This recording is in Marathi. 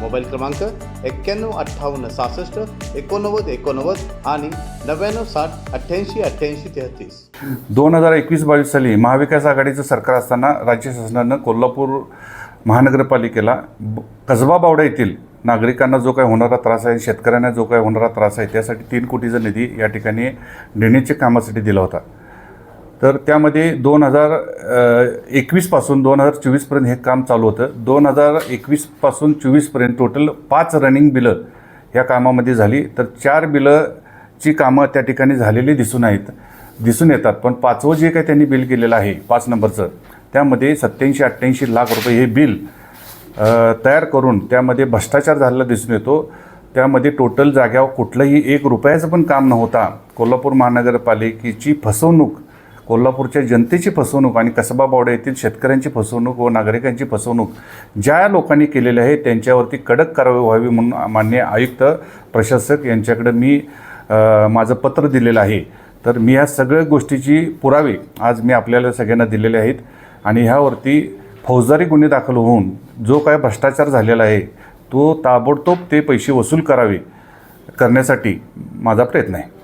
मोबाईल क्रमांक एक्क्याण्णव अठ्ठावन्न सहासष्ट एकोणनव्वद एकोणनव्वद आणि नव्याण्णव साठ अठ्ठ्याऐंशी अठ्ठ्याऐंशी तेहतीस. दोन हजार एकवीस बावीस साली महाविकास आघाडीचं सरकार असताना राज्य शासनानं कोल्हापूर महानगरपालिकेला ब- कसबा बावडा येथील नागरिकांना जो काही होणारा त्रास आहे शेतकऱ्यांना जो काही होणारा त्रास आहे त्यासाठी तीन कोटीचा निधी या ठिकाणी देण्याच्या कामासाठी दिला होता. तर त्यामध्ये दोन हजार एकवीसपासून दोन हजार चोवीसपर्यंत हे काम चालू होतं. दोन हजार एकवीसपासून चोवीसपर्यंत टोटल पाच रनिंग बिलं ह्या कामामध्ये झाली. तर चार बिलंची कामं त्या ठिकाणी झालेली दिसून आहेत. दिसून येतात. पण पाचवं जे काही त्यांनी बिल केलेलं आहे पाच नंबरचं त्यामध्ये सत्याऐंशी अठ्ठ्याऐंशी लाख रुपये हे बिल तयार करून त्यामध्ये भ्रष्टाचार झालेला दिसून येतो. त्यामध्ये टोटल जाग्यावर कुठलंही एक रुपयाचं पण काम नव्हता. कोल्हापूर महानगरपालिकेची फसवणूक कोल्हापूरच्या जनतेची फसवणूक आणि कसबा बावडा येथील शेतकऱ्यांची फसवणूक व नागरिकांची फसवणूक ज्या लोकांनी केलेली आहे त्यांच्यावरती कडक कारवाई व्हावी म्हणून मान्य आयुक्त प्रशासक यांच्याकडे मी माझं पत्र दिलेलं आहे. तर मी ह्या सगळ्या गोष्टीची पुरावे आज मी आपल्याला सगळ्यांना दिलेले आहेत आणि ह्यावरती फौजदारी गुन्हे दाखल होऊन जो काय भ्रष्टाचार झालेला आहे तो ताबडतोब ते पैसे वसूल करावे करण्यासाठी माझा प्रयत्न आहे.